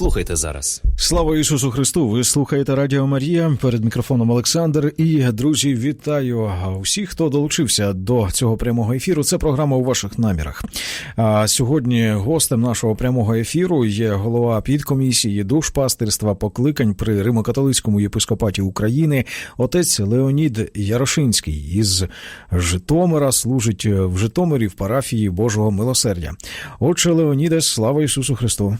Слухайте зараз. Слава Ісусу Христу! Ви слухаєте Радіо Марія. Перед мікрофоном Олександр. І друзі, вітаю усіх, хто долучився до цього прямого ефіру. Це програма у ваших намірах. А сьогодні гостем нашого прямого ефіру є голова підкомісії душпастерства покликань при Римо-католицькому єпископаті України, отець Леонід Ярошинський із Житомира служить в Житомирі в парафії Божого милосердя. Отче Леоніде, слава Ісусу Христу!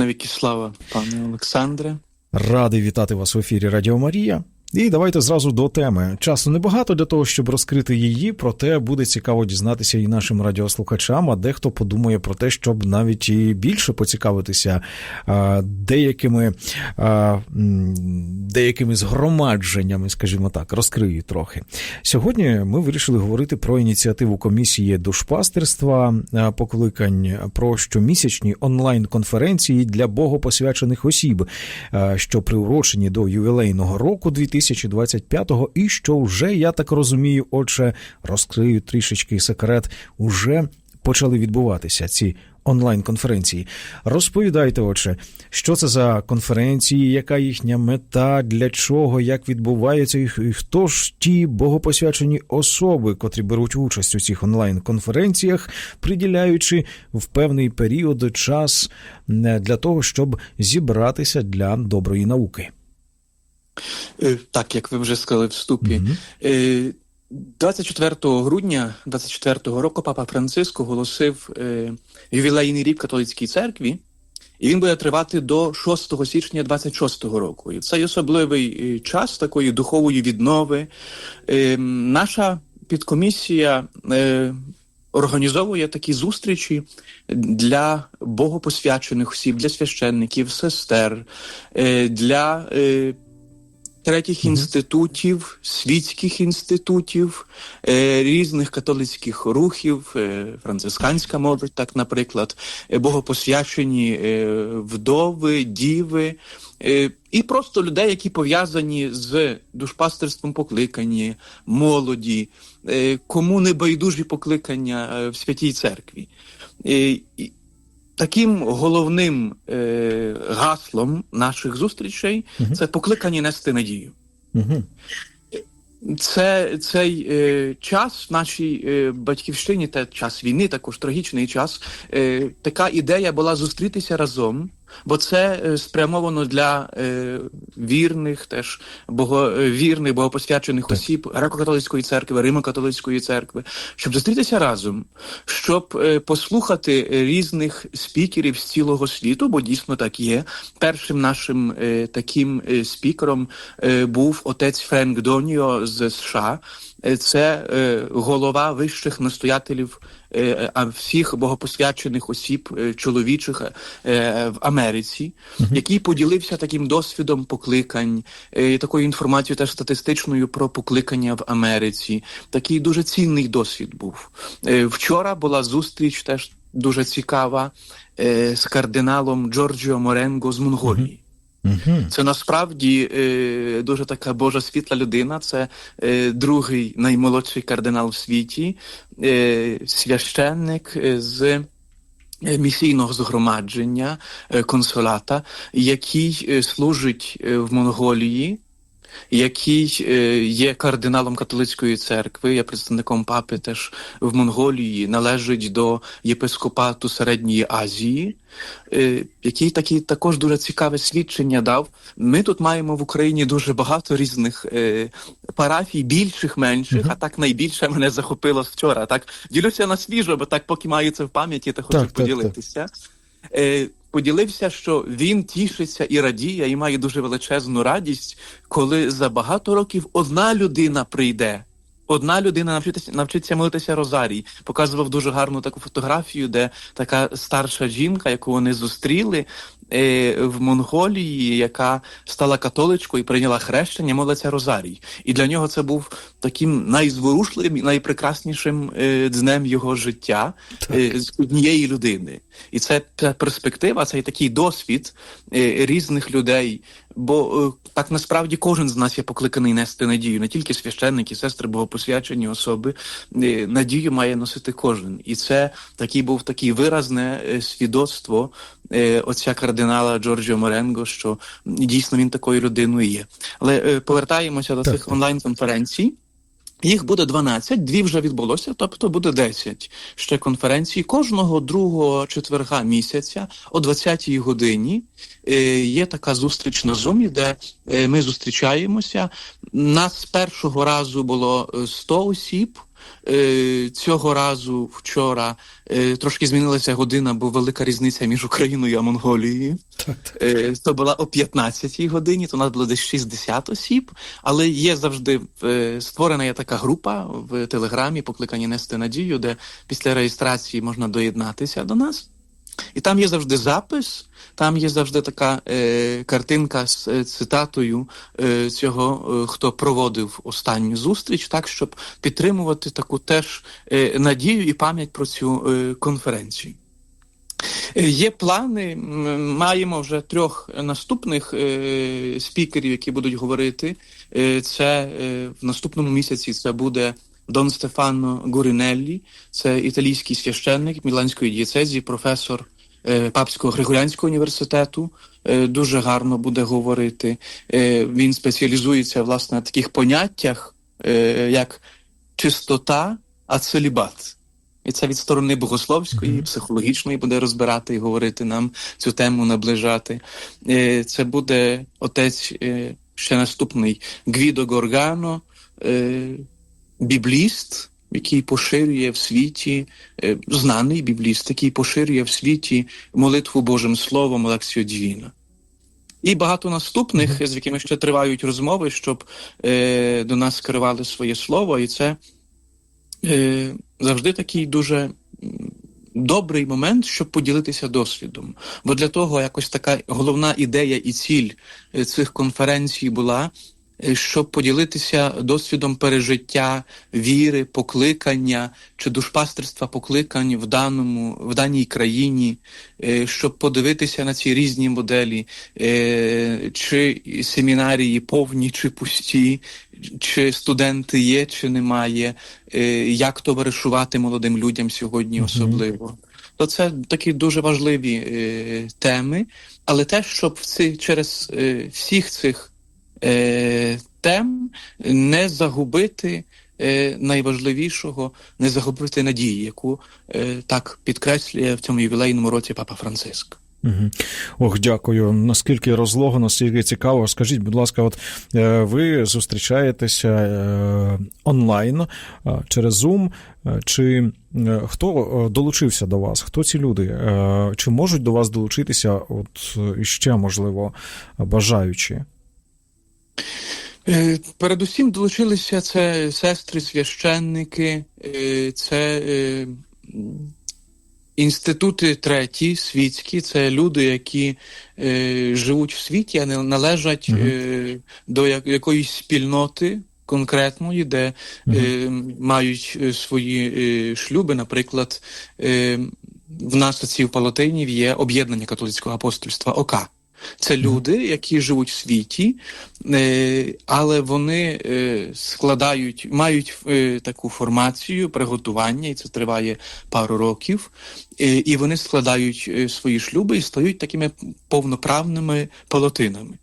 Навіки слава, пане Олександре. Радий вітати вас в ефірі Радіо Марія. І давайте зразу до теми. Часу небагато для того, щоб розкрити її, проте буде цікаво дізнатися і нашим радіослухачам. А дехто подумає про те, щоб навіть і більше поцікавитися деякими деякими згромадженнями, скажімо так, розкрию трохи. Сьогодні ми вирішили говорити про ініціативу комісії душпастерства покликань про щомісячні онлайн-конференції для богопосвячених осіб, що приурочені до ювілейного року 2025-го, і що вже, я так розумію, отже, розкрию трішечки секрет, уже почали відбуватися ці онлайн-конференції. Розповідайте, отже, що це за конференції, яка їхня мета, для чого, як відбувається і хто ж ті богопосвячені особи, котрі беруть участь у цих онлайн-конференціях, приділяючи в певний період час е, для того, щоб зібратися для доброї науки. Е, Так, як ви вже сказали в вступі, Мгм. Е, 24 грудня 24 року Папа Франциск оголосив е, ювілейний рік католицькій церкві, і він буде тривати до 6 січня 26 року. І це особливий е, час такої духової віднови. Наша підкомісія організовує такі зустрічі для богопосвячених осіб, для священників, сестер, для третіх інститутів, світських інститутів, е, різних католицьких рухів, е, францисканська молодь, так, наприклад, е, богопосвячені вдови, діви. І просто людей, які пов'язані з душпастерством покликані, молоді, кому не байдужі покликання в святій церкві. І Таким головним е, гаслом наших зустрічей Мгм. це покликані нести надію. Угу. Це цей е, час в нашій е, батьківщині, та час війни, також трагічний час. Е, така ідея була зустрітися разом, бо це е, спрямовано для е, вірних, теж бого, е, вірних, богопосвячених Так. осіб греко-католицької церкви, Римо-католицької церкви, щоб зустрітися разом, щоб е, послухати різних спікерів з цілого світу, бо дійсно так є. Першим нашим е, таким е, спікером е, був отець Френк Доніо з США. Е, Це е, голова вищих настоятелів всіх богопосвячених осіб е, чоловічих е, в Америці, який поділився таким досвідом покликань, е, такою інформацією теж статистичною про покликання в Америці. Такий дуже цінний досвід був. Е, Вчора була зустріч теж дуже цікава е, з кардиналом Джорджіо Моренго з Монголії. Це насправді е, дуже така божа світла людина. Це е, другий наймолодший кардинал в світі, е, священник е, з. е, Місійного згромадження е, консулата, який служить в Монголії, який е, є кардиналом католицької церкви, є представником папи теж в Монголії, належить до єпископату Середньої Азії, е, який такі також дуже цікаве свідчення дав. Ми тут маємо в Україні дуже багато різних е, парафій, більших, менших, Мгм. а так найбільше мене захопило вчора. Так ділюся на свіжо, бо так поки маю це в пам'яті, то хочу Так, так, так. Поділився, що він тішиться і радіє, і має дуже величезну радість, коли за багато років одна людина прийде Одна людина навчитися навчиться молитися Розарій. Показував дуже гарну таку фотографію, де така старша жінка, яку вони зустріли е, в Монголії, яка стала католичкою і прийняла хрещення, молиться Розарій. І для нього це був таким найзворушливим і найпрекраснішим е, днем його життя е, з однієї людини. І це перспектива, цей такий досвід е, різних людей. Бо е, так насправді кожен з нас є покликаний нести надію, не тільки священники, сестри, богопосвячені особи. Е, Надію має носити кожен. І це такий був такий виразне е, свідоцтво отця кардинала Джорджіо Моренго, що дійсно він такою людиною є. Але повертаємося до Так, цих онлайн-конференцій. Їх буде 12, дві вже відбулося, тобто буде 10 ще конференцій. Кожного другого четверга місяця о 20-й годині е, є така зустріч на Zoom, де е, ми зустрічаємося. Нас першого разу було е, 100 осіб. Е, Цього разу вчора е, трошки змінилася година, бо велика різниця між Україною і Монголією. Е, То була о 15-й годині, то у нас було десь 60 осіб, але є завжди е, створена є така група в Телеграмі, покликані нести надію, де після реєстрації можна доєднатися до нас. І там є завжди запис, там є завжди така е, картинка з е, цитатою е, цього, е, хто проводив останню зустріч, так щоб підтримувати таку теж е, надію і пам'ять про цю е, конференцію. Е, Є плани. Маємо вже трьох наступних е, спікерів, які будуть говорити. Е, Це е, в наступному місяці це буде Дон Стефано Гурінеллі, це італійський священник Міланської дієцезії, професор е, Папського Григоріанського університету. Е, Дуже гарно буде говорити. Е, Він спеціалізується власне на таких поняттях, е, як чистота, а целібат. І це від сторони богословської, Мгм. психологічної буде розбирати і говорити нам цю тему наближати. Е, Це буде отець е, ще наступний Гвідо Горгано, е, бібліст, який поширює в світі, е, знаний бібліст, який поширює в світі молитву Божим Словом Лексіо Дівіна. І багато наступних, з якими ще тривають розмови, щоб е, до нас скерували своє слово, і це е, завжди такий дуже добрий момент, щоб поділитися досвідом. Бо для того якось така головна ідея і ціль е, цих конференцій була. Е, Щоб поділитися досвідом пережиття віри, покликання чи душпастерства покликань в даному в даній країні, е, щоб подивитися на ці різні моделі, е, чи семінарії повні, чи пусті, чи студенти є, чи немає, як товаришувати молодим людям сьогодні особливо. То це такі дуже важливі е, теми, але те, щоб в ці, через е, всіх цих е, тем не загубити е, найважливішого, не загубити надії, яку е, так підкреслює в цьому ювілейному році Папа Франциск. Угу. Ох, дякую. Наскільки розлого, наскільки цікаво. Скажіть, будь ласка, от е, ви зустрічаєтеся е, онлайн через Zoom. Е, Чи хто долучився до вас? Хто ці люди? Чи можуть до вас долучитися? От іще можливо бажаючі? Е, Передусім долучилися це сестри, священники, е, це е, інститути треті, світські, це люди, які живуть в світі, а не належать е, до якоїсь спільноти. Конкретної, де е, мають свої е, шлюби, наприклад, е, в нас в Палатинів є об'єднання католицького апостольства ОК. Це люди, які живуть в світі, е, але вони е, складають, мають е, таку формацію, приготування, і це триває пару років. І вони складають свої шлюби і стають такими повноправними палатинами.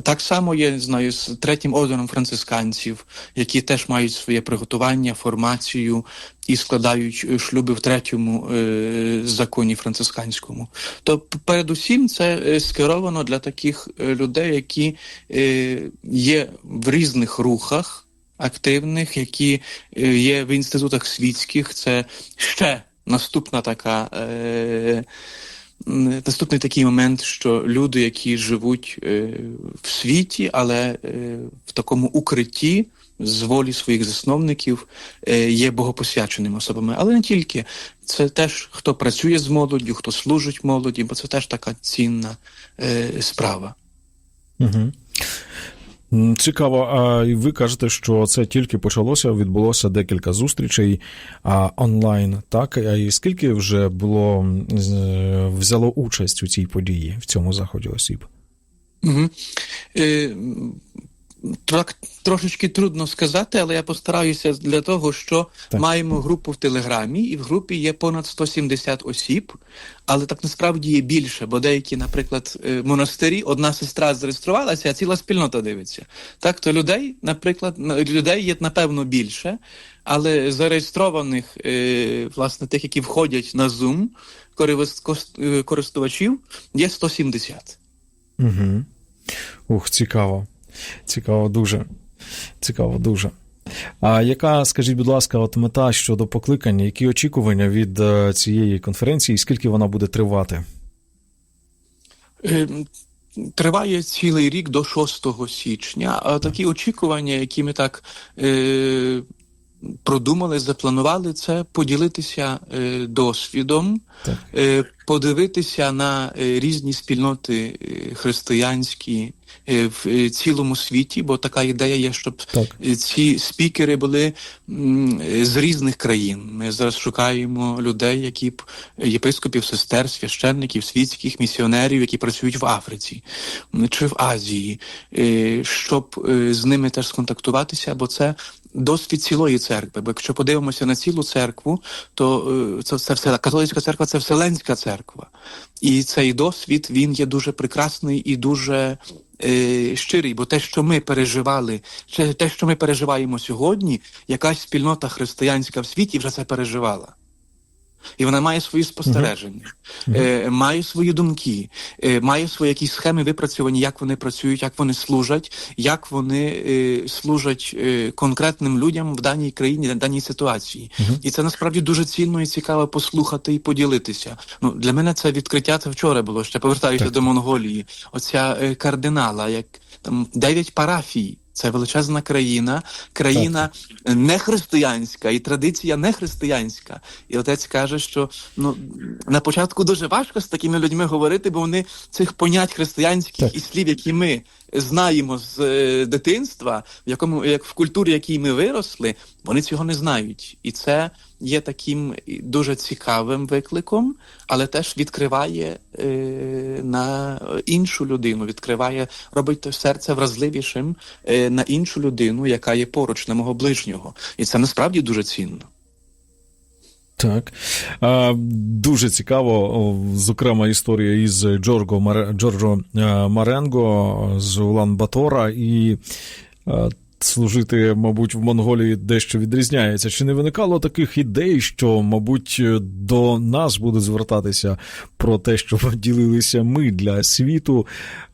Так само є, знаю, з третім орденом францисканців, які теж мають своє приготування, формацію і складають е, шлюби в третьому е, законі францисканському. То передусім це е, скеровано для таких е, людей, які е, є в різних рухах активних, які є в інститутах світських. Це ще наступна така. Е, Наступний такий момент, що люди, які живуть е, в світі, але е, в такому укритті, з волі своїх засновників е, є богопосвяченими особами, але не тільки. Це теж хто працює з молоддю, хто служить молоді, бо це теж така цінна справа. Угу. Цікаво, а ви кажете, що це тільки почалося, відбулося декілька зустрічей онлайн, так? І скільки вже було взяло участь у цій події, в цьому заході осіб? Угу. Так, трошечки трудно сказати, але я постараюся для того, що Так. маємо групу в Телеграмі, і в групі є понад 170 осіб, але так насправді є більше, бо деякі, наприклад, е, монастирі, одна сестра зареєструвалася, а ціла спільнота дивиться. Так, то людей, наприклад, на- людей є напевно більше, але зареєстрованих, е, власне, тих, які входять на Zoom, е, користувачів, є 170. Угу. Ух, цікаво. Цікаво дуже. Цікаво дуже. А яка, скажіть, будь ласка, от мета щодо покликання, які очікування від е, цієї конференції, і скільки вона буде тривати? Е, Триває цілий рік до 6 січня. А такі очікування, які ми так е, продумали, запланували, це поділитися е, досвідом, Так. е, подивитися на е, різні спільноти е, християнські в е, цілому світі, бо така ідея є, щоб Так. Е, ці спікери були е, з різних країн. Ми зараз шукаємо людей, які б е, єпископів, сестер, священників, світських місіонерів, які працюють в Африці чи в Азії, е, щоб е, з ними теж сконтактуватися, бо це. Досвід цілої церкви, бо якщо подивимося на цілу церкву, то е, це, це все католицька церква це вселенська церква, і цей досвід він є дуже прекрасний і дуже е, щирий, бо те, що ми переживали, те, що ми переживаємо сьогодні, якась спільнота християнська в світі вже це переживала. І вона має свої спостереження, е, має свої думки, е, має свої якісь схеми випрацьовані, як вони працюють, як вони служать, як вони е, служать е, конкретним людям в даній країні, в даній ситуації. І це насправді дуже цінно і цікаво послухати і поділитися. Ну для мене це відкриття це вчора було. Ще повертаюся Так. до Монголії. Оця е, кардинала, як там дев'ять парафій. Це величезна країна, країна не християнська, і традиція не християнська. І отець каже, що ну на початку дуже важко з такими людьми говорити, бо вони цих понять християнських Так. і слів, які ми знаємо з е, дитинства, в якому як в культурі, якій ми виросли, вони цього не знають. І це є таким дуже цікавим викликом, але теж відкриває е, на іншу людину, відкриває, робить серце вразливішим е, на іншу людину, яка є поруч, на мого ближнього. І це насправді дуже цінно. Так. Дуже цікаво, зокрема, історія із Джорго Мар... Джорджо е, Маренго з Улан Батора і. е, Служити, мабуть, в Монголії дещо відрізняється. Чи не виникало таких ідей, що, мабуть, до нас будуть звертатися про те, щоб ділилися ми для світу,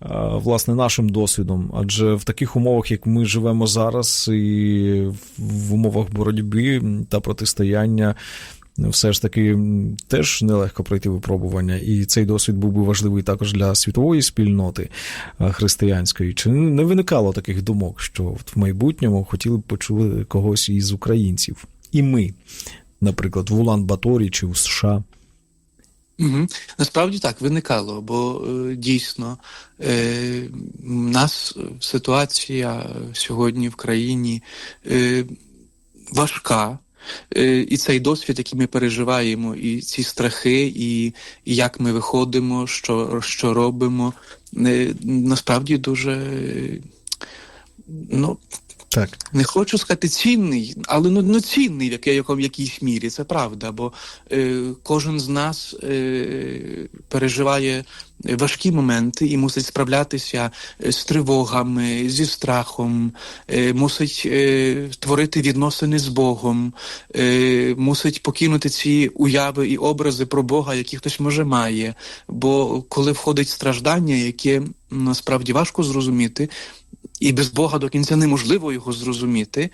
е, власне, нашим досвідом? Адже в таких умовах, як ми живемо зараз, і в умовах боротьби та протистояння, все ж таки теж нелегко пройти випробування, і цей досвід був би важливий також для світової спільноти е, християнської. Чи не виникало таких думок, що в майбутньому хотіли б почути когось із українців? І ми, наприклад, в Улан Баторі чи в США? Угу. Насправді так виникало, бо е, дійсно е, нас е, ситуація сьогодні в країні е, важка. Е, І цей досвід, який ми переживаємо, і ці страхи, і, і як ми виходимо, що, що робимо, е, насправді дуже е, ну, Так. не хочу сказати цінний, але ну, ну цінний в якійсь мірі, це правда. Бо е, кожен з нас е, переживає важкі моменти і мусить справлятися е, з тривогами, зі страхом, е, мусить е, творити відносини з Богом, е, мусить покинути ці уяви і образи про Бога, які хтось може має. Бо коли входить страждання, яке насправді важко зрозуміти, і без Бога до кінця неможливо його зрозуміти,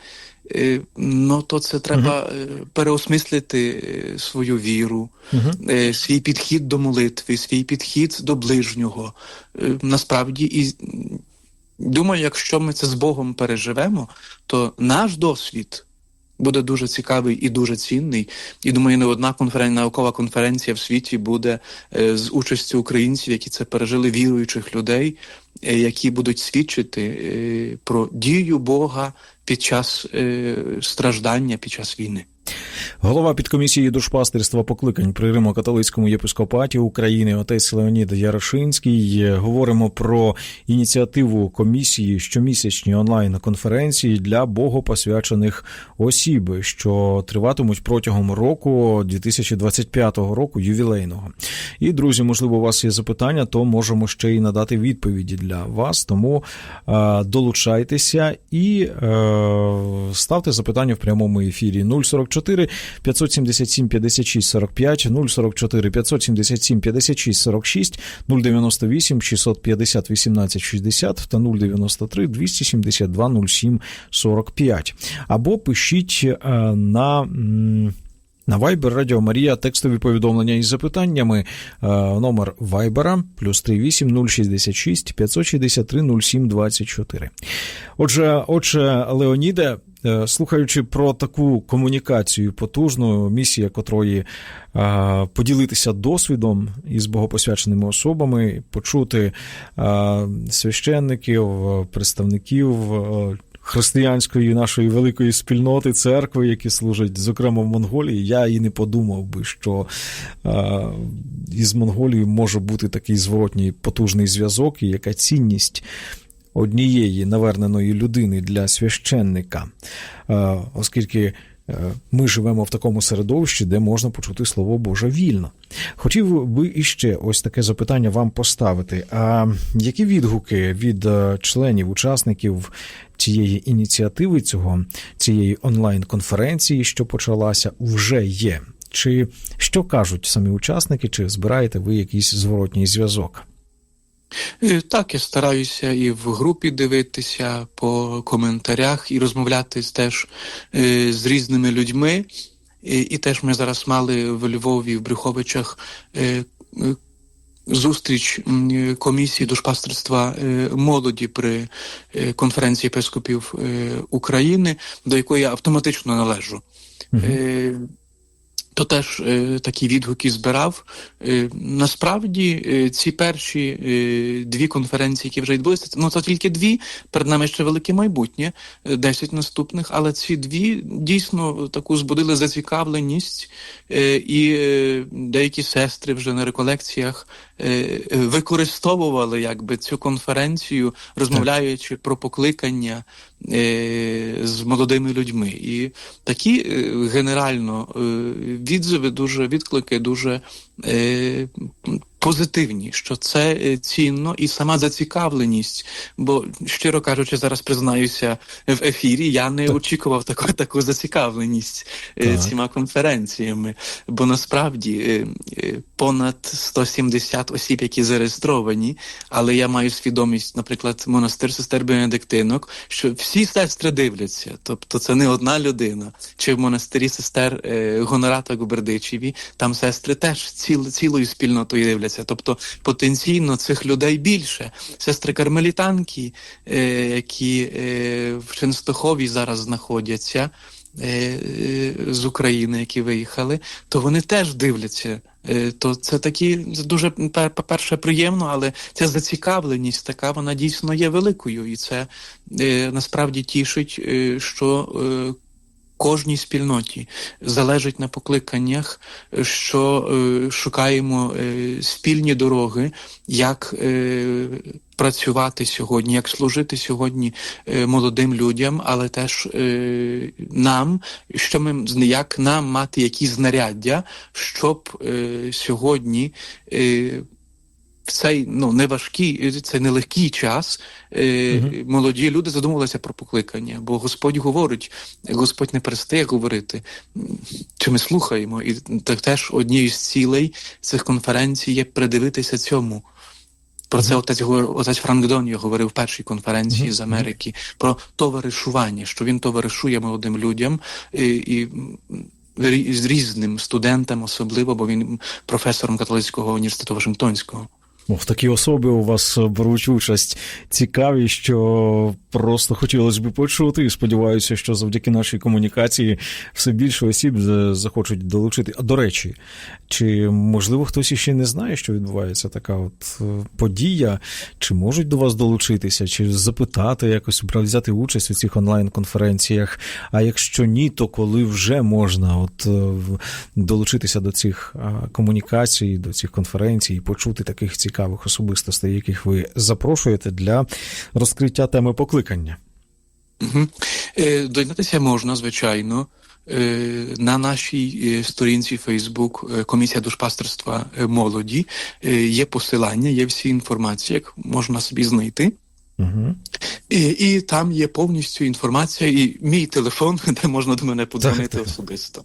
ну то це треба е, переосмислити е, свою віру, Угу. е, свій підхід до молитви, свій підхід до ближнього. Насправді, і думаю, якщо ми це з Богом переживемо, то наш досвід буде дуже цікавий і дуже цінний. І думаю, не одна конференція, наукова конференція в світі буде е, з участю українців, які це пережили, віруючих людей, які будуть свідчити е, про дію Бога під час е, страждання, під час війни. Голова підкомісії душпастерства покликань при Римо-католицькому єпископаті України отець Леонід Ярошинський. Говоримо про ініціативу комісії щомісячні онлайн-конференції для богопосвячених осіб, що триватимуть протягом року 2025 року ювілейного. І друзі, можливо, у вас є запитання, то можемо ще й надати відповіді для вас. Тому е, долучайтеся і е, ставте запитання в прямому ефірі 044 577 56 45, 044 577 56 46, 098 650 18 60 та 093 272 07 45. Або пишіть е, на. на Viber Радіо Марія текстові повідомлення із запитаннями. Е, Номер Вайбера плюс 38 066 563 07 24. Отже, отже, Леоніде, слухаючи про таку комунікацію потужну, місія котрої е, поділитися досвідом із богопосвяченими особами, почути е, священників, е, представників. е, Християнської нашої великої спільноти церкви, які служать, зокрема в Монголії, я і не подумав би, що е, із Монголією може бути такий зворотній потужний зв'язок, і яка цінність однієї наверненої людини для священника, е, оскільки е, ми живемо в такому середовищі, де можна почути слово Боже вільно. Хотів би іще ось таке запитання вам поставити. А які відгуки від е, членів, учасників цієї ініціативи, цього цієї онлайн-конференції, що почалася, вже є? Чи що кажуть самі учасники, чи збираєте ви якийсь зворотній зв'язок? Е, Так, я стараюся і в групі дивитися по коментарях і розмовляти теж е, з різними людьми. І, і теж ми зараз мали в Львові, в Брюховичах е, зустріч комісії душпастерства молоді при конференції єпископів е, України, до якої я автоматично належу. Е, то теж е, такі відгуки збирав. Е, насправді, е, ці перші е, дві конференції, які вже відбулися, ну це тільки дві. Перед нами ще велике майбутнє, е, 10 наступних. Але ці дві дійсно таку збудили зацікавленість, е, і е, деякі сестри вже на реколекціях е, е, використовували якби цю конференцію, розмовляючи про покликання е, з молодими людьми. І такі е, генерально е, відзиви, дуже відклики, дуже позитивні, що це е, цінно і сама зацікавленість. Бо, щиро кажучи, зараз признаюся в ефірі, я не Так. очікував таку, таку зацікавленість е, Так. цими конференціями. Бо насправді е, е, понад 170 осіб, які зареєстровані, але я маю свідомість, наприклад, монастир сестер Бенедиктинок, що всі сестри дивляться. Тобто це не одна людина. Чи в монастирі сестер е, Гонората Губердичеві, там сестри теж ціл, цілою спільнотою дивляться. Тобто потенційно цих людей більше. Сестри кармелітанки, е, які е, в Ченстохові зараз знаходяться. е, е, З України, які виїхали, то вони теж дивляться. Е, То це такі дуже по-перше, приємно, але ця зацікавленість така вона дійсно є великою, і це насправді тішить, що кожній спільноті залежить на покликаннях, що е, шукаємо е, спільні дороги, як е, працювати сьогодні, як служити сьогодні е, молодим людям, але теж е, нам, що ми як нам мати якісь знаряддя, щоб е, сьогодні. Е, в цей ну неважкий, цей нелегкий час е, Мгм. молоді люди задумувалися про покликання, бо Господь говорить, Господь не перестає говорити. Чи ми слухаємо? І так теж однією з цілей цих конференцій є придивитися цьому. Про це отець отець Франк Доньо говорив в першій конференції Мгм. з Америки про товаришування, що він товаришує молодим людям і, і з різним студентам, особливо, бо він професором католицького університету Вашингтонського. В такій особи у вас беруть участь цікаві, що просто хотілося б почути. І сподіваюся, що завдяки нашій комунікації все більше осіб захочуть долучити. А до речі, чи можливо хтось іще не знає, що відбувається така от е, подія? Чи можуть до вас долучитися, чи запитати якось взяти участь у цих онлайн-конференціях? А якщо ні, то коли вже можна от е, долучитися до цих комунікацій, до цих конференцій і почути таких цікавих особистостей, яких ви запрошуєте для розкриття теми покликання? Угу. Доєднатися можна, звичайно. Е, На нашій е, сторінці Facebook Комісія душпастерства молоді є посилання, є всі інформації, як можна собі знайти. Угу. І, і там є повністю інформація, і мій телефон, де можна до мене подзвонити особисто.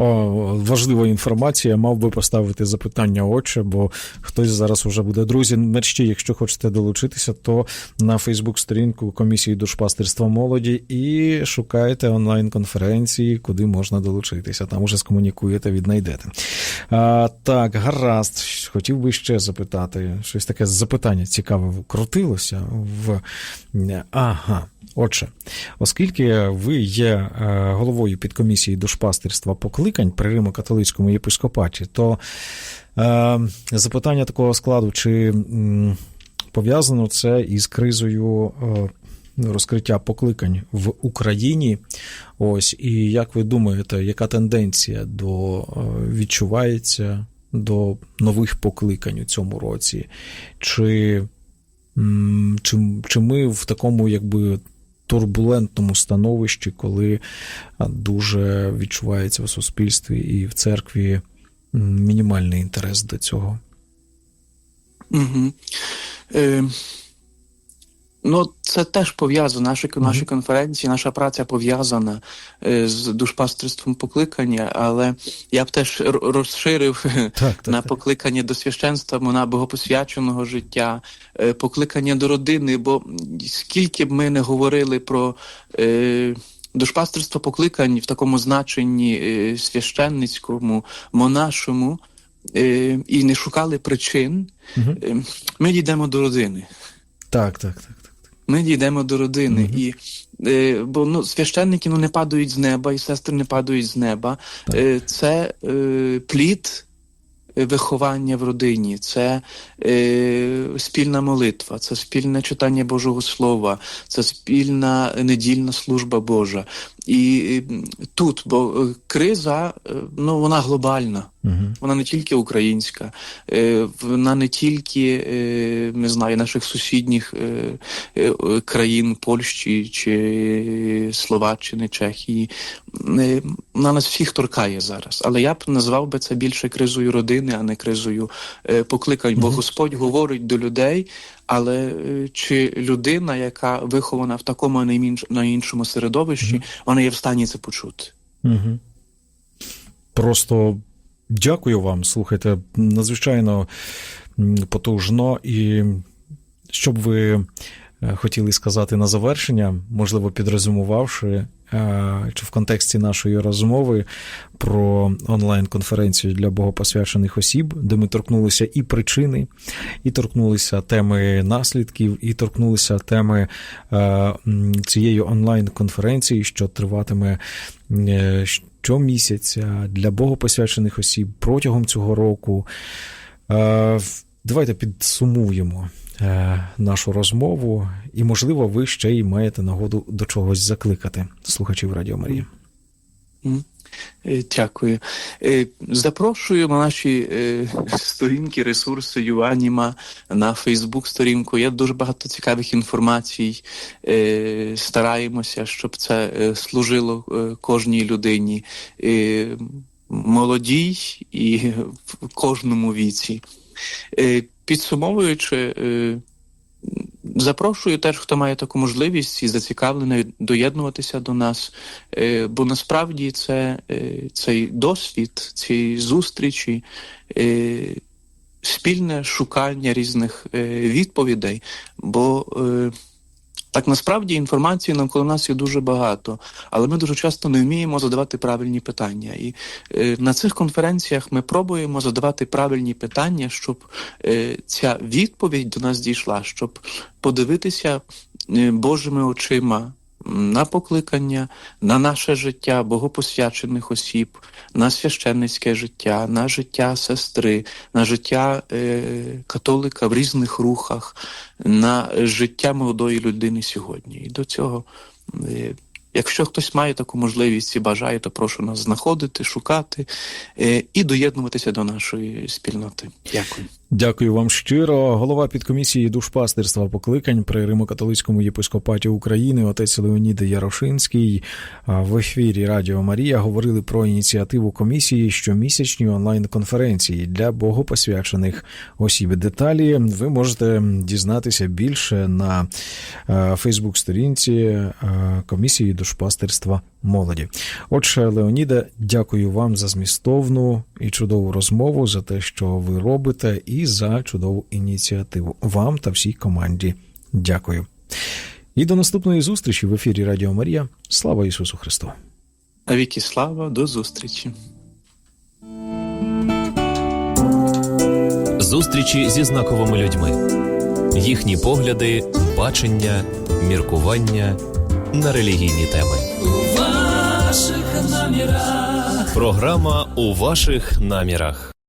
Важлива інформація. Мав би поставити запитання отче, бо хтось зараз уже буде. Друзі, мерщі, якщо хочете долучитися, то на Фейсбук-сторінку комісії душпастерства молоді і шукайте онлайн-конференції, куди можна долучитися. Там уже скомунікуєте, віднайдете. А, так, гаразд. Хотів би ще запитати. Щось таке запитання цікаве крутилося в. Ага. Отже, оскільки ви є е, головою підкомісії душпастерства покликань при Римо-католицькому єпископаті, то е, запитання такого складу, чи пов'язано це із кризою е, розкриття покликань в Україні? Ось, і як ви думаєте, яка тенденція до е, відчувається до нових покликань у цьому році? Чи Чи, чи ми в такому якби турбулентному становищі, коли дуже відчувається в суспільстві і в церкві мінімальний інтерес до цього? Угу. Е, ну, це теж пов'язано. Наші, наші конференції, наша праця пов'язана е, з душпастерством покликання, але я б теж розширив Так, так, на так. покликання до священства, на богопосвяченого життя, е, покликання до родини. Бо скільки б ми не говорили про е, душпастерство покликань в такому значенні е, священницькому, монашому, е, і не шукали причин, Мгм. е, ми дійдемо до родини. Так, так, так. Ми дійдемо до родини, Мгм. і е, бо ну священники ну не падають з неба, і сестри не падають з неба. Е, це е, плід е, виховання в родині, це е, спільна молитва, це спільне читання Божого Слова, це спільна недільна служба Божа. І е, тут, бо е, криза, е, ну вона глобальна. Угу. Вона не тільки українська, е, вона не тільки е, не знаю, наших сусідніх е, країн Польщі чи Словаччини, Чехії. Вона нас всіх торкає зараз. Але я б назвав би це більше кризою родини, а не кризою покликань. Бо Господь говорить до людей. Але чи людина, яка вихована в такому а не на іншому середовищі, вона є в стані це почути? Угу. Просто дякую вам. Слухайте, надзвичайно потужно. І що б ви е, хотіли сказати на завершення, можливо, підрозумувавши, е, чи в контексті нашої розмови про онлайн-конференцію для богопосвячених осіб, де ми торкнулися і причини, і торкнулися теми наслідків, і торкнулися теми е, цієї онлайн-конференції, що триватиме е, щомісяця для богопосвячених осіб протягом цього року. Е, Давайте підсумуємо е, нашу розмову, і, можливо, ви ще й маєте нагоду до чогось закликати слухачів Радіо Марія. Е, Дякую. Е, Запрошую на наші е, сторінки, ресурси Юаніма на Фейсбук сторінку. Є дуже багато цікавих інформацій. Е, Стараємося, щоб це е, служило е, кожній людині, е, молодій і в кожному віці. Підсумовуючи, е, Запрошую теж, хто має таку можливість і зацікавлений доєднуватися до нас, е, бо насправді це е, цей досвід, цієї зустрічі, спільне шукання різних відповідей, бо Так насправді інформації навколо нас є дуже багато, але ми дуже часто не вміємо задавати правильні питання. І е, на цих конференціях ми пробуємо задавати правильні питання, щоб е, ця відповідь до нас дійшла, щоб подивитися е, Божими очима на покликання, на наше життя богопосвячених осіб, на священницьке життя, на життя сестри, на життя е, католика в різних рухах, на життя молодої людини сьогодні. І до цього, е, якщо хтось має таку можливість і бажає, то прошу нас знаходити, шукати е, і доєднуватися до нашої спільноти. Дякую. Дякую вам щиро. Голова підкомісії душпастерства покликань при Римо-католицькому єпископаті України, отець Леонід Ярошинський. В ефірі Радіо Марія говорили про ініціативу комісії щомісячні онлайн-конференції для богопосвячених осіб. Деталі ви можете дізнатися більше на е, Фейсбук-сторінці е, комісії душпастерства молоді. Отже, Леоніде, дякую вам за змістовну і чудову розмову, за те, що ви робите, і за чудову ініціативу. Вам та всій команді. Дякую. І до наступної зустрічі в ефірі Радіо Марія. Слава Ісусу Христу! А віки слава, до зустрічі. Зустрічі зі знаковими людьми, їхні погляди, бачення, міркування на релігійні теми. Намірах. Програма у ваших намірах.